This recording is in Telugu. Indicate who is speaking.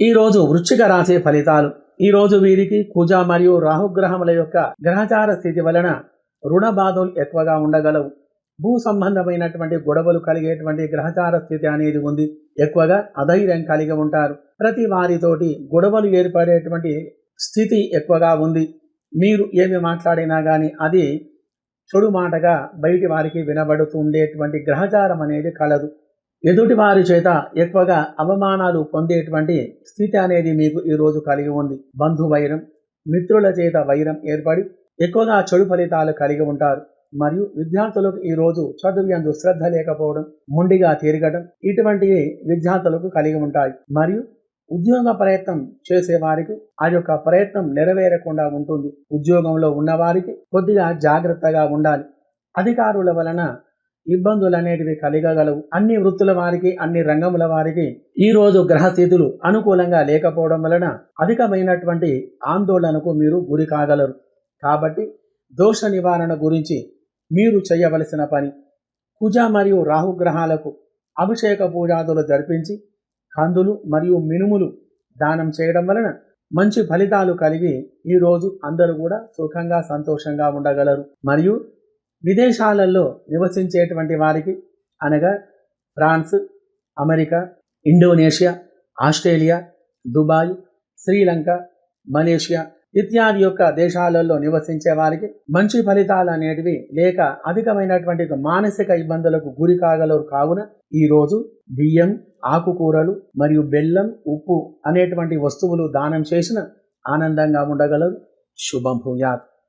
Speaker 1: ఈరోజు వృశ్చిక రాశి ఫలితాలు. ఈరోజు వీరికి కుజ మరియు రాహుగ్రహముల యొక్క గ్రహచార స్థితి వలన రుణ బాధలు ఎక్కువగా ఉండగలవు. భూ సంబంధమైనటువంటి గొడవలు కలిగేటువంటి గ్రహచార స్థితి అనేది ఉంది. ఎక్కువగా అధైర్యం కలిగి ఉంటారు. ప్రతి వారితోటి గొడవలు ఏర్పడేటువంటి స్థితి ఎక్కువగా ఉంది. మీరు ఏమి మాట్లాడినా కానీ అది చెడు మాటగా బయటి వారికి వినబడుతూ ఉండేటువంటి గ్రహచారం అనేది కలదు. ఎదుటి వారి చేత ఎక్కువగా అవమానాలు పొందేటువంటి స్థితి అనేది మీకు ఈరోజు కలిగి ఉంది. బంధు వైరం మిత్రుల చేత వైరం ఏర్పడి ఎక్కువగా చెడు ఫలితాలు కలిగి ఉంటారు. మరియు విద్యార్థులకు ఈరోజు చదువు ఎందు శ్రద్ధ లేకపోవడం మొండిగా తిరగడం ఇటువంటివి విద్యార్థులకు కలిగి ఉంటాయి. మరియు ఉద్యోగ ప్రయత్నం చేసేవారికి ఆ యొక్క ప్రయత్నం నెరవేరకుండా ఉంటుంది. ఉద్యోగంలో ఉన్నవారికి కొద్దిగా జాగ్రత్తగా ఉండాలి. అధికారుల వలన ఇబ్బందులు అనేటివి కలిగగలవు. అన్ని వృత్తుల వారికి అన్ని రంగముల వారికి ఈరోజు గ్రహస్థితులు అనుకూలంగా లేకపోవడం వలన అధికమైనటువంటి ఆందోళనకు మీరు గురి కాగలరు. కాబట్టి దోష నివారణ గురించి మీరు చేయవలసిన పని కుజ మరియు రాహుగ్రహాలకు అభిషేక పూజాదులు జరిపించి కందులు మరియు మినుములు దానం చేయడం వలన మంచి ఫలితాలు కలిగి ఈరోజు అందరూ కూడా సుఖంగా సంతోషంగా ఉండగలరు. మరియు విదేశాలలో నివసించేటువంటి వారికి అనగా France America Indonesia Australia Dubai Sri Lanka Malaysia ఇత్యాది యొక్క దేశాలలో నివసించే వారికి మంచి ఫలితాలు అనేటివి లేక అధికమైనటువంటి మానసిక ఇబ్బందులకు గురి కాగలరు కావున ఈరోజు బియ్యం ఆకుకూరలు మరియు బెల్లం ఉప్పు అనేటువంటి వస్తువులు దానం చేసిన ఆనందంగా ఉండగలరు. శుభం భూయాత్.